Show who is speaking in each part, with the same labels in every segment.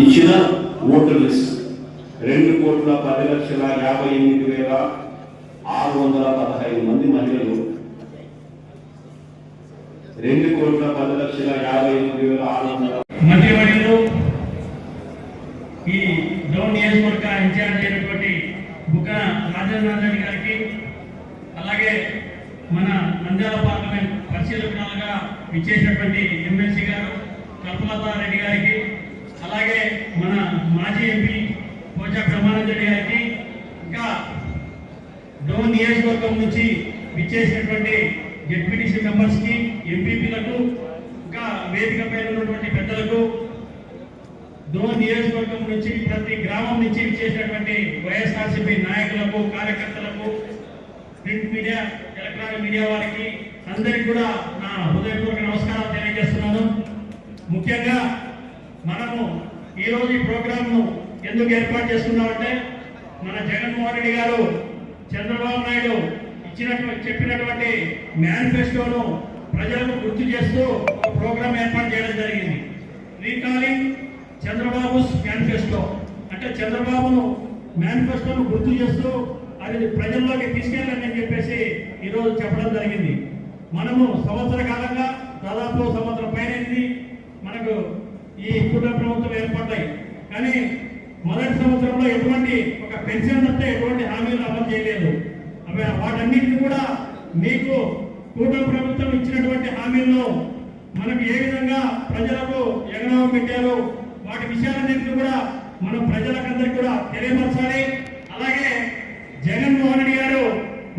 Speaker 1: ఇచ్చిన voter list. రెండు కోట్ల పది లక్షల యాభై ఎనిమిది వేల ఆరు వందల పదహైదు మంది మహిళలు. రెండు కోట్ల పది లక్షల యాభై ఎనిమిది వేల ఆరు వందల
Speaker 2: మంత్రివర్యులు ఈ డౌన్ నియోజకవర్గ ఇన్ఛార్జ్ అయినటువంటి బుక్క రాజేంద్రనాథ్ గారికి అలాగే మన నంద్యాల పార్లమెంట్ పరిశీలకులుగా ఇచ్చేసినటువంటి ఎమ్మెల్సీ గారు కల్పలతారెడ్డి గారికి అలాగే మన మాజీ ఎంపీ పోచా బ్రహ్మానందరెడ్డి గారికి ఇంకా డోన్ నియోజకవర్గం నుంచి విచ్చేసినటువంటి జెడ్పీటీసీ మెంబర్స్కి ఎంపీపీలకు ఇంకా వేదికపై ఉన్నటువంటి పెద్దలకు డోన్ నియోజకవర్గం నుంచి ప్రతి గ్రామం నుంచి విచ్చేసినటువంటి వైఎస్ఆర్సీపీ నాయకులకు కార్యకర్తలకు ప్రింట్ మీడియా ఎలక్ట్రానిక్ మీడియా వారికి అందరికీ కూడా నా హృదయపూర్వక నమస్కారాలు తెలియజేస్తున్నాను. ముఖ్యంగా మనము ఈరోజు ఈ ప్రోగ్రాంను ఎందుకు ఏర్పాటు చేసుకున్నామంటే మన జగన్మోహన్ రెడ్డి గారు చంద్రబాబు నాయుడు ఇచ్చినటువంటి చెప్పినటువంటి మేనిఫెస్టోను ప్రజలకు గుర్తు చేస్తూ ఒక ప్రోగ్రాం ఏర్పాటు చేయడం జరిగింది. Recalling Chandrababu manifesto. అంటే చంద్రబాబును మేనిఫెస్టోను గుర్తు చేస్తూ అది ప్రజల్లోకి తీసుకెళ్ళండి అని చెప్పేసి ఈరోజు చెప్పడం జరిగింది. మనము సంవత్సర కాలంగా దాదాపు సంవత్సరం పైన మనకు ఈ కుటుంబ ప్రభుత్వం ఏర్పడ్డాయి. కానీ మొదటి సంవత్సరంలో ఎటువంటి ఒక పెన్షన్ తప్ప ఎటువంటి హామీలు అమలు చేయలేదు. అవి వాటన్నిటిని కూడా మీకు కూటమి ప్రభుత్వం ఇచ్చినటువంటి హామీల్లో మనకు ఏ విధంగా ప్రజలకు ఎగనవం పెట్టారు వాటి విషయాలన్నింటినీ కూడా మనం ప్రజలకందరికీ కూడా తెలియపరచాలి. అలాగే జగన్మోహన్ రెడ్డి గారు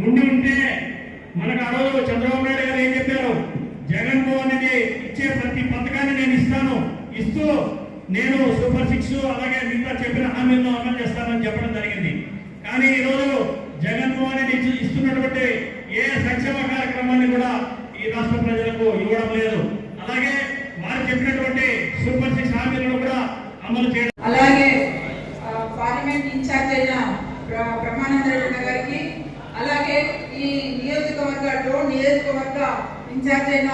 Speaker 2: ఉండి ఉంటే మనకు ఆ రోజు చంద్రబాబు నాయుడు గారు ఏం చెప్పారు? జగన్మోహన్ రెడ్డి ఇచ్చే ప్రతి పథకాన్ని నేను ఇస్తాను. ఇస్తూ నేను సూపర్ సిక్స్ అలాగే మిగతా చెప్పిన హామీలను అమలు చేస్తానని చెప్పడం జరిగింది. కానీ ఈ రోజు జగన్మోహన్ రెడ్డి ఇస్తున్నటువంటి ఏ సంక్షేమ కార్యక్రమాన్ని కూడా ఈ రాష్ట్ర ప్రజలకు ఇవ్వడం లేదు. అలాగే వారు చెప్పినటువంటి సూపర్ సిక్స్ హామీలను కూడా అమలు చేయడం
Speaker 3: అలాగే పార్లమెంట్ ఇన్ఛార్జ్ అయిన ప్ర- బ్రహ్మానంద రెడ్డి గారికి అలాగే ఈ నియోజకవర్గ డోన్ నియోజకవర్గ ఇన్ఛార్జ్ అయిన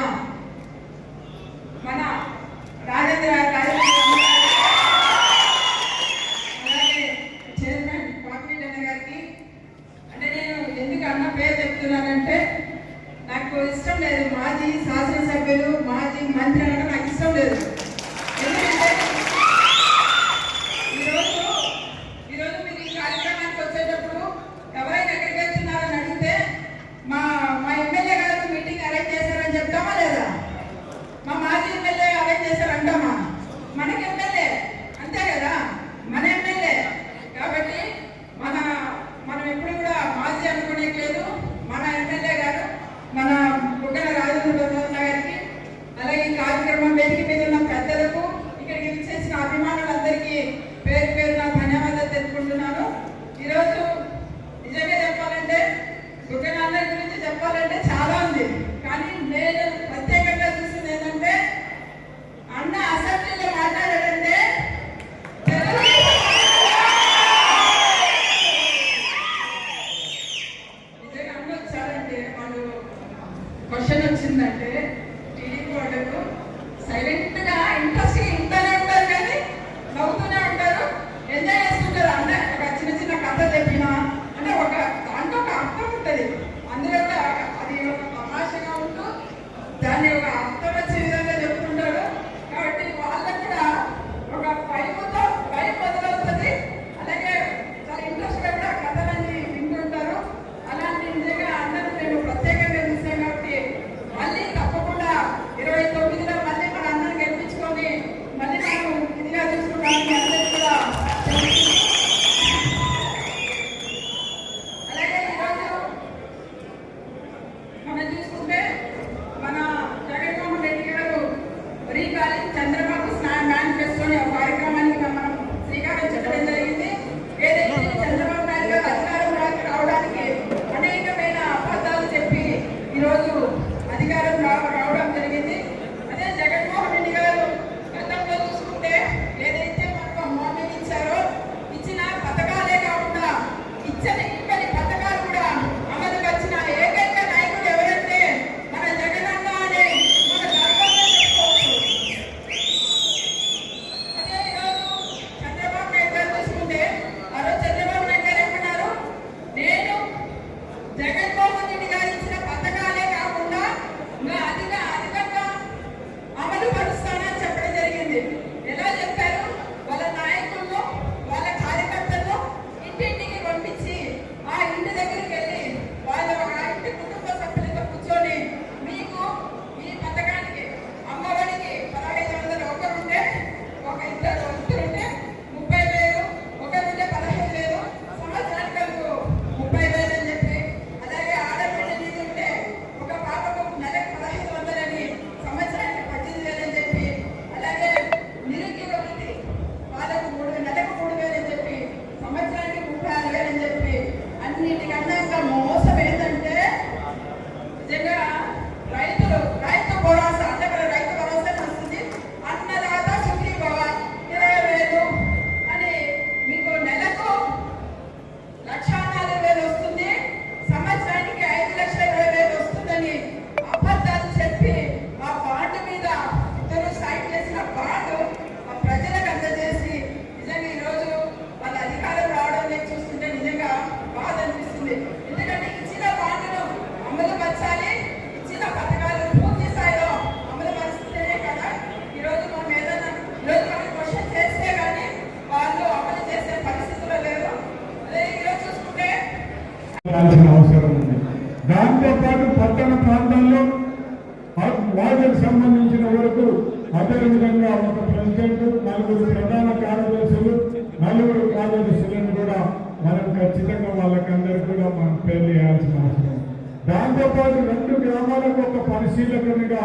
Speaker 4: పాటు రెండు గ్రామాలకు ఒక పరిశీలకునిగా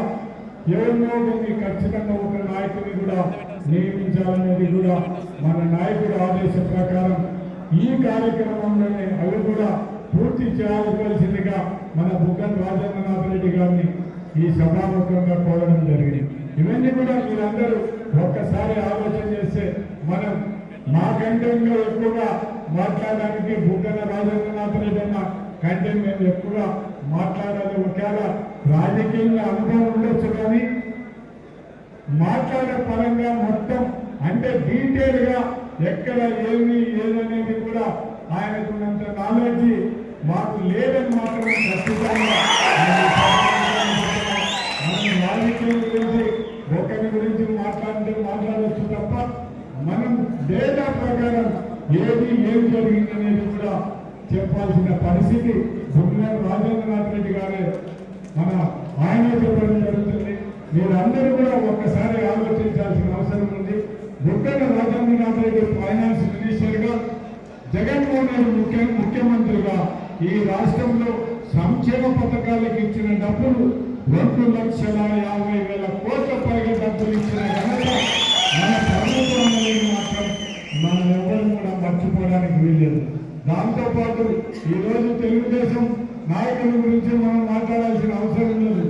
Speaker 4: ఎవరినో ఒకరిని ఖచ్చితంగా ఒక నాయకుని కూడా నియమించాలనేది కూడా మన నాయకుడు ఆదేశ ప్రకారం ఈ కార్యక్రమంలోనే అవి కూడా పూర్తి చేయాల్సిందిగా మన బుగ్గన్ రాజేంద్రనాథ్ రెడ్డి గారిని ఈ సభాముఖంగా కోరడం జరిగింది. ఇవన్నీ కూడా మీరందరూ ఒక్కసారి ఆలోచన చేస్తే మనం మా కంటెంట్లో ఎక్కువగా మాట్లాడడానికి బుగ్గన రాజేంద్రనాథ్ రెడ్డి అన్న కంటెంట్ మేము ఎక్కువగా మాట్లాడాలి. ఒకవేళ రాజకీయంగా అనుభవం ఉండొచ్చు కానీ మాట్లాడే పరంగా మొత్తం అంటే డీటెయిల్గా ఎక్కడ ఏమి ఏదనేది కూడా ఆయనకున్నంత నాలెడ్జ్ మాకు లేదని మాత్రం ఖచ్చితంగా మనం రాజకీయం గురించి ఒకరి గురించి మాట్లాడితే మాట్లాడవచ్చు తప్ప మనం డేటా ప్రకారం ఏది ఏం జరిగిందనేది కూడా చెప్పాల్సిన పరిస్థితి బుగ్గన రాజేంద్రనాథ్ రెడ్డి గారే మన ఆయన చెప్పడం జరుగుతుంది. మీరందరూ కూడా ఒక్కసారి ఆలోచించాల్సిన అవసరం ఉంది. బుగ్గన రాజేంద్రనాథ్ రెడ్డి ఫైనాన్స్ మినిస్టర్గా జగన్మోహన్ రెడ్డి ముఖ్య ముఖ్యమంత్రిగా ఈ రాష్ట్రంలో సంక్షేమ పథకాలకు ఇచ్చిన డబ్బులు రెండు లక్షల యాభై వేల కోట్ల పైగా డబ్బులు ఇచ్చిన ఘనత మన ప్రభుత్వం అనేది మాత్రం మనం ఎవరు కూడా మర్చిపోవడానికి వీల్లేదు. దాంతో పాటు ఈ తెలుగుదేశం నాయకుల గురించి మనం మాట్లాడాల్సిన అవసరం లేదు.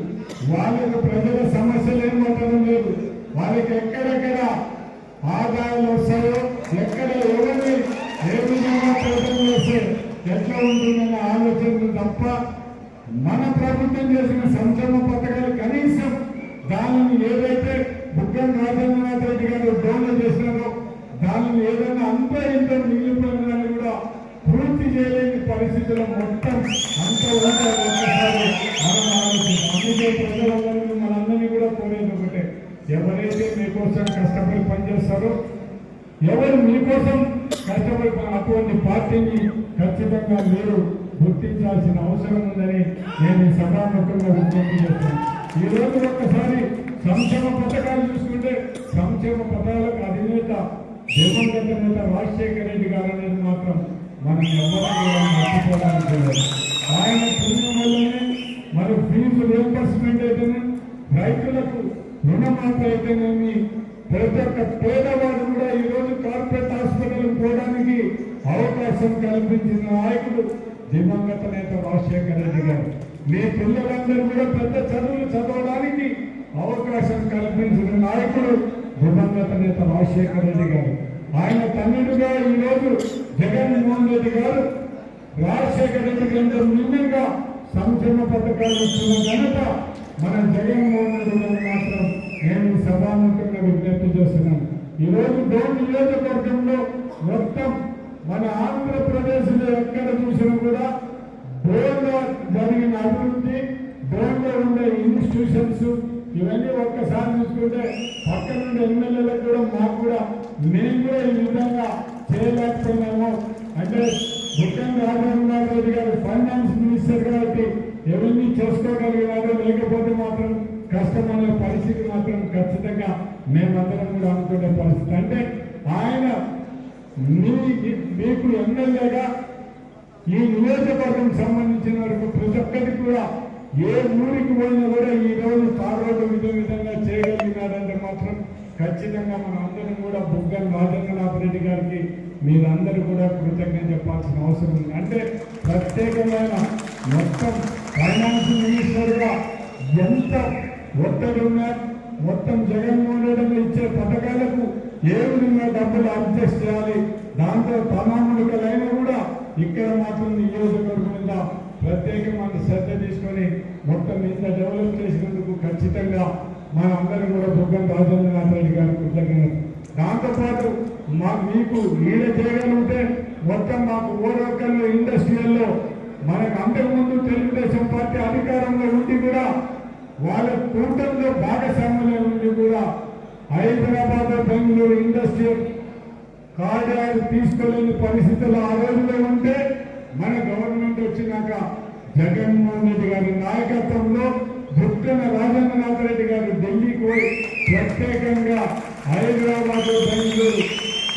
Speaker 4: వాళ్ళకి ప్రజల సమస్యలు ఏం పట్టడం లేదు. వాళ్ళకి ఎక్కడెక్కడ ఆదాయాలు వస్తాయో ఎక్కడ ఎవరిని ఏ విధంగా ప్రయత్నం చేస్తే ఎట్లా ఉంటుందనే ఆలోచనలు తప్ప మన ప్రభుత్వం చేసిన సంక్షేమ పథకాలు కనీసం దానిని ఏదైతే బుగ్గన రాజేంద్రనాథ్ రెడ్డి గారు డోన్లు చేసినారో దానిని ఏదైనా అంత ఇంత మిగిలిపోయిందని పూర్తి చేయలేని పరిస్థితుల్లో మొత్తం అంత ఉంటే మనం ఆలోచిస్తాం అందుకే ప్రజలందరినీ మనందరినీ కూడా కోరేది ఒకటే. ఎవరైతే మీకోసం కష్టపడి పనిచేస్తారో ఎవరు మీకోసం కష్టపడి అటువంటి పార్టీని ఖచ్చితంగా మీరు గుర్తించాల్సిన అవసరం ఉందని నేను ఈ సభాముఖంగా విజ్ఞప్తి చేస్తాను ఈ రోజు ఒక్కసారి సంక్షేమ పథకాలు చూసుకుంటే సంక్షేమ పథకాలకు అధినేత దివంగత నేత రాజశేఖర రెడ్డి గారు అనేది మాత్రం మనం ఎవరు కూడా మర్చిపోవడానికి ఆయన పుణ్యం వల్లనే మరి ఫీజు రియంబర్స్మెంట్ అయితేనే రైతులకు రుణమాఫీ అయితేనేమి ప్రతి ఒక్క పేదవాడు కూడా ఈ రోజు కార్పొరేట్ హాస్పిటల్ పోవడానికి అవకాశం కల్పించిన నాయకుడు దివంగత నేత రాజశేఖర రెడ్డి గారు. మీ పిల్లలందరూ కూడా పెద్ద చదువులు చదవడానికి అవకాశం కల్పించిన నాయకుడు దివంగత నేత రాజశేఖర రెడ్డి గారు. ఆయన తమ్ముడుగా ఈ జగన్మోహన్ రెడ్డి గారు రాజశేఖర రెడ్డి గారు ముందుగా సంక్షేమ పథకాలు ఇచ్చిన ఘనత మన జగన్మోహన్ రెడ్డి గారు మాత్రం నేను సభాముఖంగా విజ్ఞప్తి చేస్తున్నాను. ఈ రోజు డోన్ నియోజకవర్గంలో మొత్తం మన ఆంధ్రప్రదేశ్లో ఎక్కడ చూసినా కూడా డోన్లో జరిగిన అభివృద్ధి డోన్లో ఉండే ఇన్స్టిట్యూషన్స్ ఇవన్నీ ఒక్కసారి చూసుకుంటే పక్కన ఉండే ఎమ్మెల్యేలకు కూడా మాకు కూడా మేము కూడా ఈ విధంగా చేయలేకపోయినాము అంటే బుక్కన్ రాజేంద్రనాథ్ రెడ్డి గారు ఫైనాన్స్ మినిస్టర్ కాబట్టి ఎవరిని చేసుకోగలిగినారో లేకపోతే మాత్రం కష్టమనే పరిస్థితి మాత్రం ఖచ్చితంగా మేమందరం కూడా అనుకునే పరిస్థితి. అంటే ఆయన మీకు ఎమ్మెల్యేగా ఈ నియోజకవర్గం సంబంధించిన వరకు ప్రతి ఒక్కరికి కూడా ఏ ఊరికి పోయినా కూడా ఈ రోజు తార్ విధ విధంగా చేయగలిగినారంటే మాత్రం ఖచ్చితంగా మన అందరం కూడా బుగ్గన రాజేంద్రనాథ్ రెడ్డి గారికి మీరందరూ కూడా కృతజ్ఞత చెప్పాల్సిన అవసరం ఉంది. అంటే ప్రత్యేకమైన మొత్తం ఫైనాన్స్ మినిస్టర్గా ఎంత ఒత్తడున్నా మొత్తం జగన్మోహన్ రెడ్డి ఇచ్చే పథకాలకు ఏ విధంగా డబ్బులు అడ్జస్ట్ చేయాలి దాంతో తమాములకలైనా కూడా ఇక్కడ మాత్రం నియోజకవర్గం మీద ప్రత్యేకమైన శ్రద్ధ తీసుకొని మొత్తం ఇంత డెవలప్ చేసినందుకు ఖచ్చితంగా మనందరం కూడా బుగ్గం రాజేంద్రనాథ్ రెడ్డి గారు కృతజ్ఞత దాంతోపాటు మా మీకు ఈడ చేయగలిగితే మొత్తం మాకు ఓరొక్కల్లో ఇండస్ట్రియల్లో మనకు అంతకుముందు తెలుగుదేశం పార్టీ అధికారంలో ఉండి కూడా వాళ్ళ కూటమిలో భాగస్వామ్యంలో ఉండి కూడా హైదరాబాద్ బెంగళూరు ఇండస్ట్రియల్ కార్యాలు తీసుకోలేని పరిస్థితులు ఆ రోజులో ఉంటే మన గవర్నమెంట్ వచ్చినాక జగన్మోహన్ రెడ్డి గారి నాయకత్వంలో బుక్కన రాజేంద్రనాథ్ రెడ్డి గారు ఢిల్లీకి పోయి ప్రత్యేకంగా హైదరాబాద్ బెంగళూరు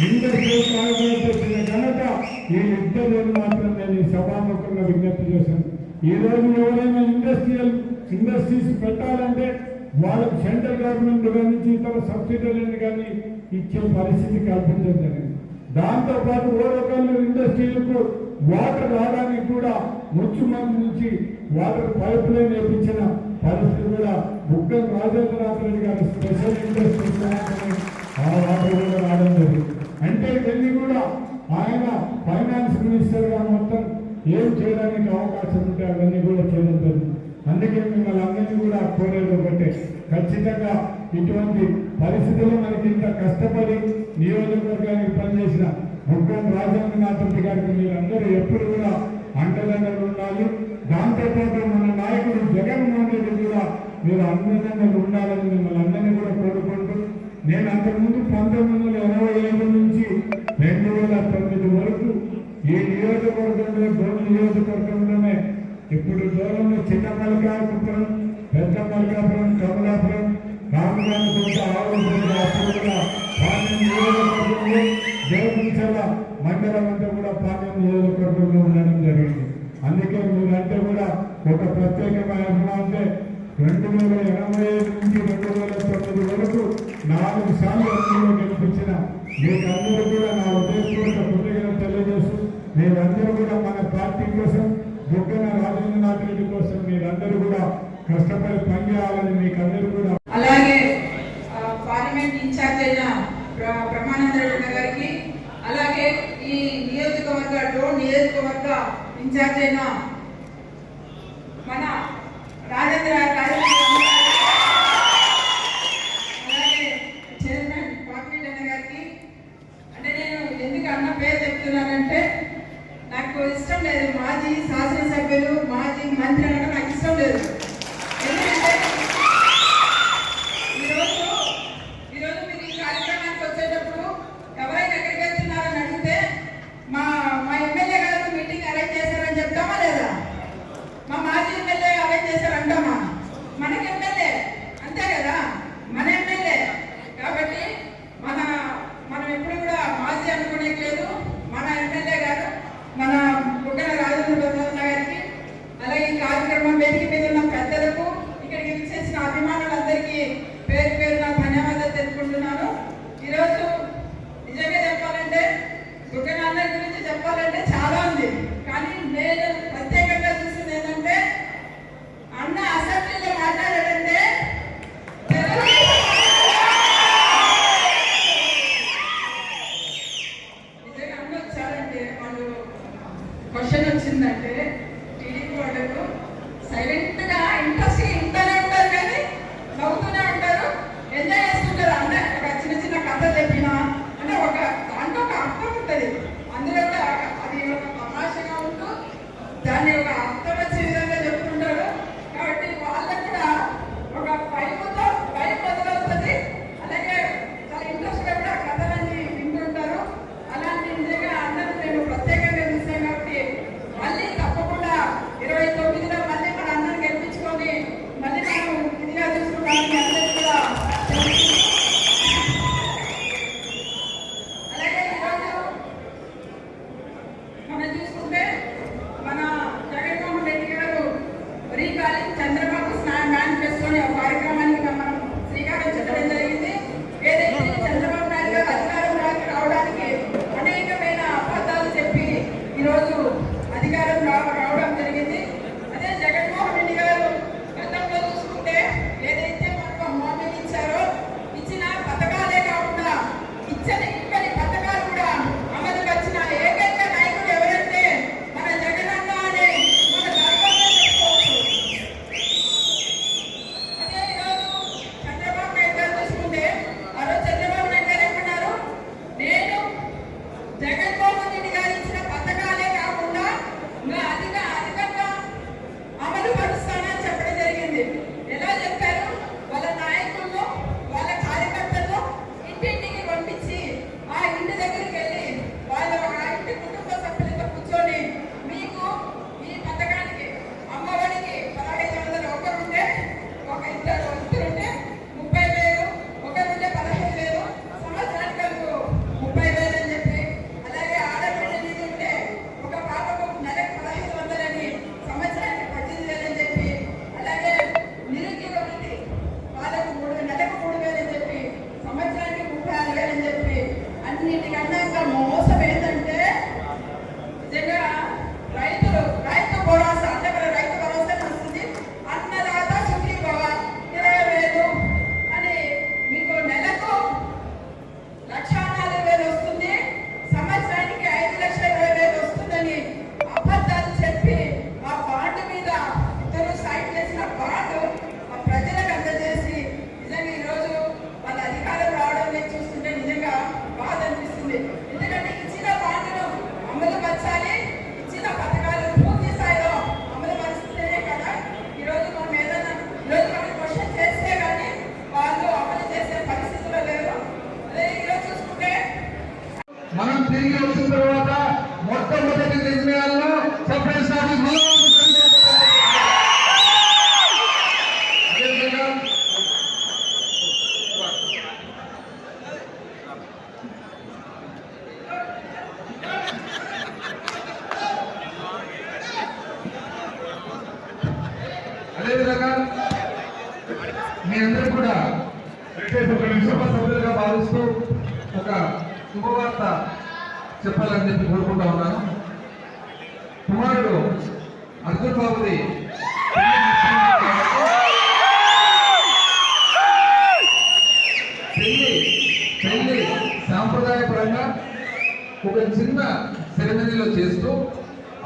Speaker 4: ఇండస్ట్రియల్ కార్యక్రమం చేసిన ఘనత ఇద్దరు మాత్రం నేను ఈ సభాముఖంగా విజ్ఞప్తి చేశాను. ఈ రోజు ఎవరైనా ఇండస్ట్రియల్ ఇండస్ట్రీస్ పెట్టాలంటే వాళ్ళకు సెంట్రల్ గవర్నమెంట్ నుంచి ఇతర సబ్సిడీలను కానీ ఇచ్చే పరిస్థితి కల్పించడం జరిగింది దాంతోపాటు ఓరకల్లు ఇండస్ట్రీలకు వాటర్ రావడానికి కూడా ముచ్చుమంది నుంచి వాటర్ పైప్ లైన్ వేయించిన పరిస్థితి కూడా బుగ్గం రాజేంద్రనాథ్ రెడ్డి స్పెషల్ ఇంట్రెస్ట్ ఆ వాటర్ కూడా రావడం జరిగింది. అంటే వెళ్ళి కూడా ఆయన ఫైనాన్స్ మినిస్టర్గా మొత్తం ఏం చేయడానికి అవకాశం ఉంటే అవన్నీ కూడా చేయడం జరిగింది. అందుకే మిమ్మల్ని అందరినీ కూడా కోరేది ఒకటే ఖచ్చితంగా ఇటువంటి పరిస్థితుల్లో మనకి ఇంత కష్టపడి నియోజకవర్గానికి పనిచేసిన బుగ్గం రాజేంద్రనాథ్ రెడ్డి గారికి మీరందరూ ఎప్పుడు కూడా అండదండలు ఉండాలి. దాంతోపాటు మన నాయకుడు జగన్మోహన్ రెడ్డి కూడా మీరు అండదండలు ఉండాలని మిమ్మల్ని అందరినీ కూడా కోరుకుంటూ నేను అంతకుముందు పంతొమ్మిది వందల ఎనభై ఐదు నుంచి రెండు వేల తొమ్మిది వరకు ఈ నియోజకవర్గంలో డోన్ నియోజకవర్గంలోనే ఇప్పుడు దూరంలో చిన్న మల్కాపురం పెద్ద మల్కాపురం కమలాపురం రామగానకోట ఆవులపేట అప్పుడు కూడా పాలెం నియోజకవర్గంలో దేవకుంచల మండలం అంతా కూడా పాలెం నియోజకవర్గంలో ఉండడం అందుకే మీరంటే కూడా ఒక ప్రత్యేకమైన అంటే రెండు వేల ఎనభై ఐదు నుంచి రెండు వేల తొమ్మిది వరకు నాలుగు సార్లు ఎన్నికల్లో గెలిపించిన మీకందరూ కూడా నా ఉద్దేశపూర్వక కృతజ్ఞత తెలియజేస్తూ మీరందరూ కూడా మన పార్టీ కోసం బుగ్గన రాజేంద్రనాథ్ రెడ్డి కోసం మీరందరూ కూడా కష్టపడి పనిచేయాలని మీకందరూ కూడా
Speaker 3: అలాగే ఆ, పార్లమెంట్ ఇన్ఛార్జ్ అయిన ప్ర- బ్రహ్మానంద రెడ్డి గారికి అలాగే ఈ నియోజకవర్గ డోన్ నియోజకవర్గ ఇన్ఛార్జ్ అయిన మన రాజేంద్ర రాజేంద్ర అలాగే చైర్మన్ పాపిరెడ్డి అన్న గారికి అంటే నేను ఎందుకు అన్న పేరు చెప్తున్నానంటే నాకు ఇష్టం లేదు. మాజీ శాసనసభ్యులు మాజీ మంత్రి అనడం నాకు ఇష్టం లేదు. ఎందుకంటే అధికారం రావడం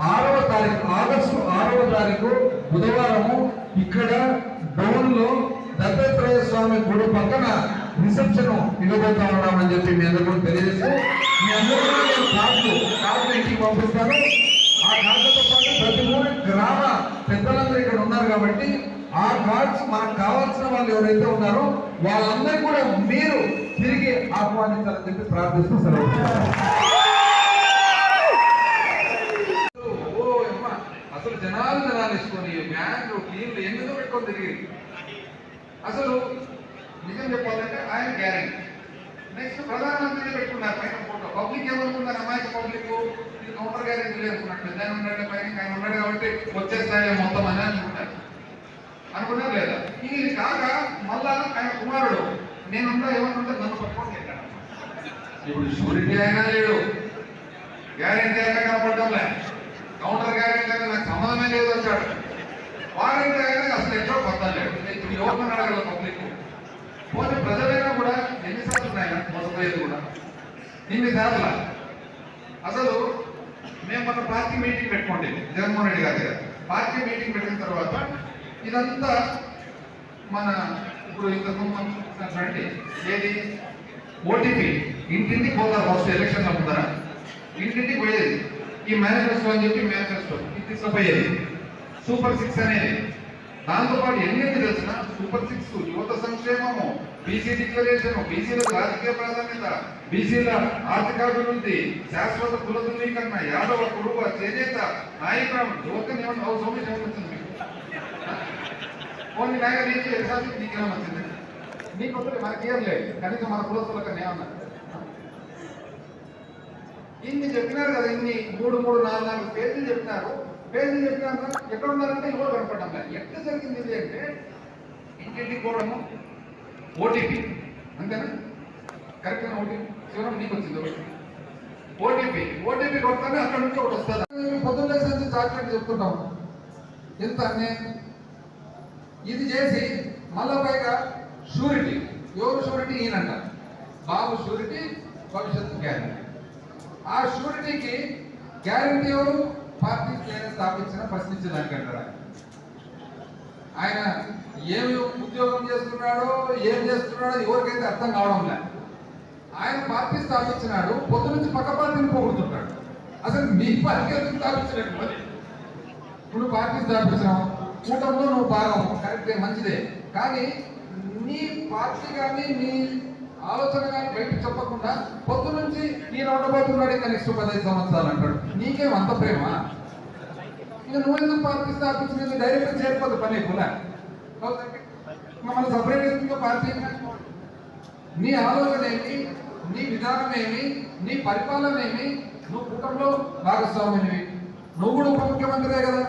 Speaker 5: ఆరవ తారీఖు ఆగస్టు ఆరవ తారీఖు బుధవారము ఇక్కడ డౌన్లో దత్తాత్రేయ స్వామి గుడి పక్కన రిసెప్షన్ ఇవ్వబోతా ఉన్నామని చెప్పి మీ అందరూ కూడా తెలియజేస్తూ మీ అందరూ కూడా కార్డు కార్డు ఇంటికి పంపిస్తాను. ఆ కార్డుతో పాటు ప్రతి మూడు గ్రామ పెద్దలందరూ ఇక్కడ ఉన్నారు కాబట్టి ఆ కార్డ్స్ మనకు కావాల్సిన వాళ్ళు ఎవరైతే ఉన్నారో వాళ్ళందరూ కూడా మీరు తిరిగి ఆహ్వానించాలని చెప్పి ప్రార్థిస్తూ సెలవు ఇసుకొని క్లీన్లు ఎందుకు పెట్టుకొని తిరిగి? అసలు నిజం చెప్పాలంటే ఆయన గ్యారెంటీ నెక్స్ట్ ప్రధానమంత్రి పెట్టుకున్నారు పైన ఫోటో పబ్లిక్ ఏమనుకున్నారు అమాయక పబ్లిక్ ఇది కౌంటర్ గ్యారెంటీ లేకున్నట్టు. పెద్ద ఆయన ఉన్నాడు పైన ఆయన ఉన్నాడు కాబట్టి వచ్చేస్తాయి మొత్తం అని అనుకుంటారు. అనుకున్నారు లేదా? ఇది కాక మళ్ళా ఆయన కుమారుడు. నేనున్నా ఏమనుకుంటే నన్ను పట్టుకొని ఇప్పుడు షూరిటీ అయినా లేడు. గ్యారెంటీ అయినా కనపడటం కనపడటంలే కౌంటర్ గ్యారెంటీ అయినా నాకు సంబంధమే లేదు వచ్చాడు. వారంటీ అయినా అసలు ఎక్కడో కొత్తలేడు ఇప్పుడు ఎవరిని అడగల పబ్లిక్. పోతే ప్రజలైనా కూడా ఎన్నిసార్లు ఉన్నాయి మొదలయ్యేది కూడా. ఇన్నిసార్లు అసలు మేము మన పార్టీ మీటింగ్ పెట్టుకోండి. జగన్మోహన్ రెడ్డి గారి దగ్గర. పార్టీ మీటింగ్ పెట్టిన తర్వాత ఇదంతా మన ఇప్పుడు ఇంతకు ముందు ఏది? ఓటీపీ ఇంటింటికి పోతారు ఫస్ట్ ఎలక్షన్ అమ్ముతారా ఇంటింటికి పోయేది. ఈ మేనిఫెస్టో అని చెప్పి మేనిఫెస్టో. ఇది తీసుకుపోయేది. సూపర్ సిక్స్ అనేది. దాంతోపాటు ఎన్ని తెలిసిన సూపర్ సిక్స్ యువత సంక్షేమము బీసీ డిక్లరేషన్ బీసీల రాజకీయ ప్రాధాన్యత బీసీల ఆర్థికాభివృద్ధి శాశ్వత కుల ధృవీకరణ యాదవ కుటుంబ చేనేత నాయకం యువతని ఏమన్నా అవసరం సోమేష్ ఏమన్నా వచ్చింది మీకు? ఓన్లీ నాయక నీకు ఎగ్జామ్ నీకేమన్నా వచ్చింది? నీకు మనకి ఏం లేదు. కనీసం మన కులస్తులకు ఏమన్నా ఇన్ని చెప్పినారు కదా ఇన్ని మూడు మూడు నాలుగు నాలుగు పేజీలు చెప్పినారు. పేరు చెప్పినారు ఎక్కడ ఉన్నారంటే ఇవ్వడం కనపడడం లేదు. ఎక్కడ జరిగింది ఇది అంటే ఇంటింటి పోవడము ఓటీపీ అంతేనా? కరెక్ట్గా ఓటీపీ? శివరం నీకు వచ్చింది ఓటీపీ. ఓటీపీ కొడతానే అక్కడ నుంచి ఒకటి వస్తుంది. పొద్దున్న సంచి చాక్లెట్ చెప్తుంటాం. ఎంత ఇది చేసి మళ్ళా పైగా షూరిటీ ఎవరు షూరిటీ? ఈయనంట. బాబు షూరిటీ భవిష్యత్తు గ్యారంటీ. ఆ షూరిటీకి గ్యారంటీ ఎవరు? పార్టీ పేరు స్థాపించిన ప్రశ్నించడానికి అంటారు? ఆయన ఏమి ఉద్యోగం చేస్తున్నాడో ఏం చేస్తున్నాడో ఎవరికైతే అర్థం కావడం లేదు. ఆయన పార్టీ స్థాపించినాడు పొద్దు నుంచి పక్క పార్టీని పోగొడుతున్నాడు. అసలు మీ పార్టీ ఎందుకు స్థాపించినట్టు మరి? ఇప్పుడు పార్టీ స్థాపించినావు కూటంలో నువ్వు భాగం కరెక్టే మంచిదే. కానీ నీ పార్టీ కానీ నీ ఆలోచన కానీ బయట చెప్పకుండా పొద్దు నుంచి నేను ఉండబోతున్నాడు ఇంకా నెక్స్ట్ పదహైదు సంవత్సరాలు అంటాడు. నీకేం అంత ప్రేమ? ఇక నువ్వెందుకు పార్టీ స్థాపించినది డైరెక్ట్ చేరిపోదు? పని ఎక్కువ మన సపరేట్ ఎందుకు పార్టీ? నీ ఆలోచన ఏమి? నీ విధానం ఏమి? నీ పరిపాలన ఏమి? నువ్వు కుటుంబంలో భాగస్వామినివి. నువ్వు కూడా ఉప ముఖ్యమంత్రే కదా.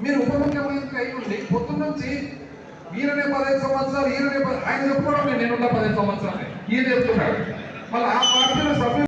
Speaker 5: మీరు ఉప ముఖ్యమంత్రి అయి ఉండి పొద్దున్న నుంచి ఈయననే పదహైదు సంవత్సరాలు ఈయననే ఆయన చెప్పుకోవడం నేనున్న పదహైదు సంవత్సరాలు. ఈయన చెప్తున్నాడు మళ్ళీ ఆ పార్టీలో సభ్యులు